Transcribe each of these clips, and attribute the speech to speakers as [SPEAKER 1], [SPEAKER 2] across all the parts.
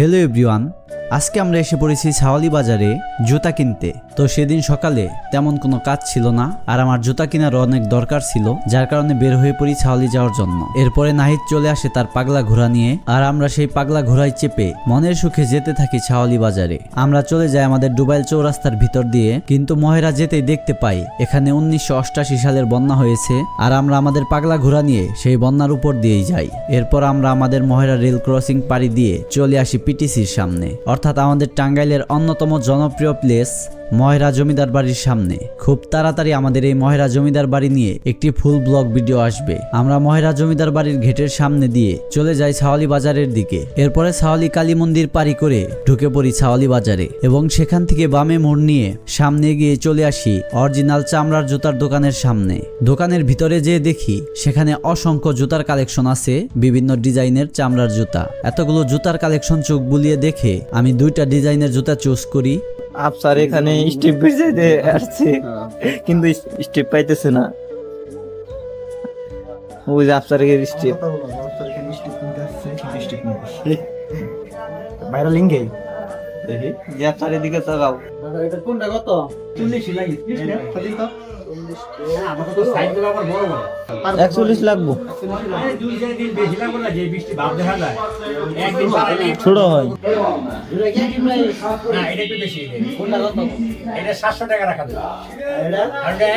[SPEAKER 1] Hello everyone আজকে আমরা এসে পড়েছি ছাওয়ালি বাজারে জুতা কিনতে। তো সেদিন সকালে তেমন কোনো কাজ ছিল না, আর আমার জুতা কেনার অনেক দরকার ছিল, যার কারণে বের হয়ে পড়ি ছাওয়ালি যাওয়ার জন্য। এরপরে নাহিদ চলে আসে তার পাগলা ঘোড়া নিয়ে, আর আমরা সেই পাগলা ঘোড়ায় চেপে মনের সুখে যেতে থাকি ছাওয়ালি বাজারে। আমরা চলে যাই আমাদের ডুবাইল চৌরাস্তার ভিতর দিয়ে, কিন্তু মহেরা যেতেই দেখতে পাই, এখানে উনিশশো অষ্টাশি সালের বন্যা হয়েছে, আর আমরা আমাদের পাগলা ঘোড়া নিয়ে সেই বন্যার উপর দিয়েই যাই। এরপর আমরা আমাদের মহেরা রেল ক্রসিং পাড়ি দিয়ে চলে আসি পিটিসির সামনে। অর্থাৎ আমাদের টাঙ্গাইলের অন্যতম জনপ্রিয় প্লেস ময়রা জমিদার বাড়ির সামনে। খুব তাড়াতাড়ি আমাদের এই ময়রা জমিদার বাড়ি নিয়ে একটি ফুল ব্লগ ভিডিও আসবে। আমরা ময়রা জমিদার বাড়ির গেটের সামনে দিয়ে চলে যাই ছাওয়ালি বাজারের দিকে। এরপরে ছাওয়ালি কালী মন্দির পারি করে ঢুকে পড়ি ছাওয়ালি বাজারে এবং সেখান থেকে বামে মোড় নিয়ে সামনে গিয়ে চলে আসি অরিজিনাল চামড়ার জুতার দোকানের সামনে। দোকানের ভিতরে যেয়ে দেখি সেখানে অসংখ্য জুতার কালেকশন আছে, বিভিন্ন ডিজাইনের চামড়ার জুতা। এতগুলো জুতার কালেকশন চোখ বুলিয়ে দেখে আমি দুইটা ডিজাইনের জুতা চুজ করি।
[SPEAKER 2] আফসার এখানে স্টেপ বেজাইতে আসছে। কিন্তু স্টেপ পাইতেছে না। ওই যে আফসারের স্টেপ।
[SPEAKER 3] ভাইরাল লিঙ্গে কোনটা কত? লাগে?
[SPEAKER 2] একচল্লিশ লাগবো। ছোট হয়।
[SPEAKER 4] টাকা রাখা এটা?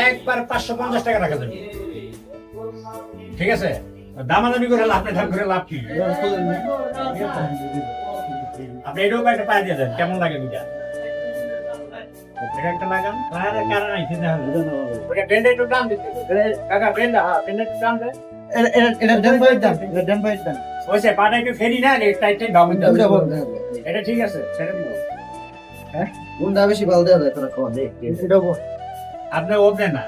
[SPEAKER 4] একবার টাকা রাখা ঠিক আছে? দামাদামি করে লাভ নেই করে লাভ কি? আপনি এটাও একটা পায়ে দিয়ে দেন কেমন লাগে এটা একটা লাগান কারণ ওটা একটু দিতে কাকা একটু ওইসে পাটা একটু ফেরি না টাইট এটা ঠিক আছে
[SPEAKER 3] কোনটা বেশি ভালো দেওয়া যায় তোরা খাওয়া দেখ এটা বল
[SPEAKER 4] আপনি ওপরে না।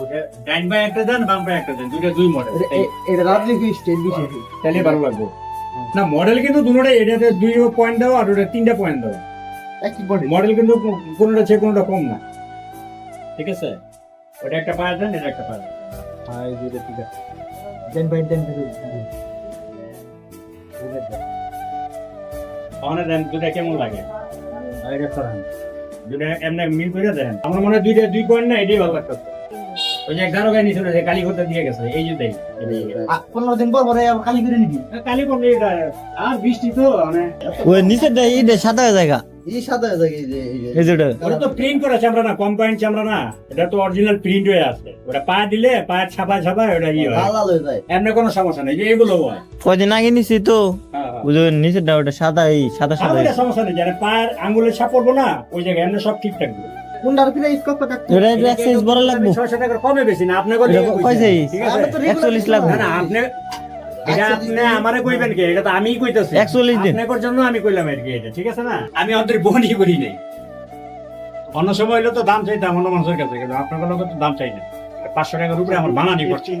[SPEAKER 4] ওটা ডাইন বাই একটা দেন বাম বাই একটা দেন দুইটা দুই মডেল
[SPEAKER 3] এটা রাত্রি কি
[SPEAKER 4] তাহলে ভালো লাগবে। না মডেল কিন্তু দুটোটা এটাতে দুই পয়েন্ট দাও আর ওটা তিনটা পয়েন্ট দাও।
[SPEAKER 3] একই বডি
[SPEAKER 4] মডেল কিন্তু কোনোটা চেয়ে কোনোটা কম না। ঠিক আছে? ওটা একটা পাওয়া দেন এটা একটা পাওয়া দেন।
[SPEAKER 3] হাই দুইটা ঠিক আছে। দেন ভাই দেন
[SPEAKER 4] তাহলে দেন। দুটা কেমন লাগে? দুটা এমনি মিল করে দেন। আমার মনে হয় দুইটা দুই পয়েন্ট না এটাই ভালো লাগতেছে। ওই যে এগারো গাড়ি ছিল যে কালী করতে দিয়ে গেছে এই যে দেই
[SPEAKER 3] পনেরো দিন পর পরে কালি করে নিবি।
[SPEAKER 4] কালী করলে আর বৃষ্টি তো মানে।
[SPEAKER 2] ওই দেয় সাদা জায়গা।
[SPEAKER 3] এই সাদা জায়গা এই যে এই যে।
[SPEAKER 2] এই যে ওটা।
[SPEAKER 4] ওটা তো প্রিন্ট করা চামড়া না কম্পাইন্ড চামড়া না। এটা তো অরিজিনাল প্রিন্ট হয়ে আছে। ওটা পা দিলে পায়ের ছাপা ছাপা ওটা ইয়ে হয়।
[SPEAKER 3] লাল লাল হয়ে যায়।
[SPEAKER 4] এমনি কোনো সমস্যা নেই যে এগুলো হয়।
[SPEAKER 2] কদিন আগে নিছি তো।
[SPEAKER 4] হ্যাঁ, হ্যাঁ।
[SPEAKER 2] নিচের ওটা সাদা এই সাদা
[SPEAKER 4] সমস্যা নেই যারা পায়ের আঙ্গুলের ছাপ পড়ব না ওই জায়গায় এমনি সব ঠিক থাকবে।
[SPEAKER 3] কোনটার প্রাইস কত টাকা
[SPEAKER 2] এটা একটু বড় লাগবো।
[SPEAKER 4] ছয়শো টাকার কমে বেশি না আপনি
[SPEAKER 2] এটা
[SPEAKER 4] ঠিক আছে?
[SPEAKER 3] আমরা তো
[SPEAKER 2] একচল্লিশ লাগবো।
[SPEAKER 4] না না আপনি এটা আপনি আমারে কইবেন কি? এটা তো আমিই কইতাছি।
[SPEAKER 2] 41 দিন।
[SPEAKER 4] আপনার জন্য আমি কইলাম আর কি এটা ঠিক আছে না? আমি অন্তর বহনই করি নাই। অন্য সময় হলে তো দাম চাইতাম অন্য মানুষের কাছে কিন্তু আপনার লোক তো দাম চাই না।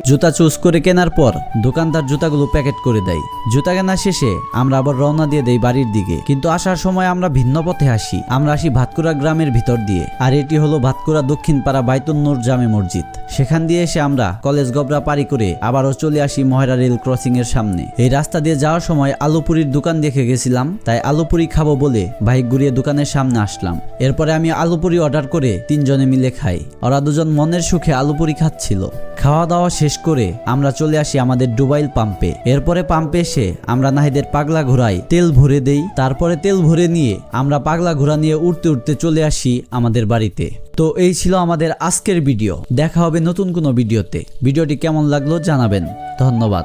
[SPEAKER 1] জুতা চুজ করে কেনার পর দোকানদার জুতাগুলো প্যাকেট করে দেয়। জুতা কেনা শেষে আমরা আবার রওনা দিয়ে দেই বাড়ির দিকে। কিন্তু আসার সময় আমরা ভিন্ন পথে আসি। আমরা আসি ভাতকুড়া গ্রামের ভিতর দিয়ে। আর এটি হলো ভাতকুড়া দক্ষিণ পাড়া জামে মসজিদ। সেখান দিয়ে এসে আমরা কলেজ গবরা পারি করে আবারও চলে আসি মহেরা রেল ক্রসিং এর সামনে। এই রাস্তা দিয়ে যাওয়ার সময় আলুপুরির দোকান দেখে গেছিলাম। তাই আলুপুরি খাব বলে বাইক ঘুরিয়ে দোকানের সামনে আসলাম। এরপরে আমি আলুপুরি অর্ডার করে তিনজনে মিলে খাই। ওরা দুজন মনের সুখে আলুপুরি খাচ্ছিল। খাওয়া দাওয়া শেষ করে আমরা চলে আসি আমাদের ডুবাইল পাম্পে। এরপরে পাম্পে এসে আমরা নাহিদের পাগলা ঘোড়ায় তেল ভরে দেই। তারপরে তেল ভরে নিয়ে আমরা পাগলা ঘোড়া নিয়ে উঠতে উঠতে চলে আসি আমাদের বাড়িতে। তো এই ছিল আমাদের আজকের ভিডিও। দেখা হবে নতুন কোনো ভিডিওতে। ভিডিওটি কেমন লাগল জানাবেন। ধন্যবাদ।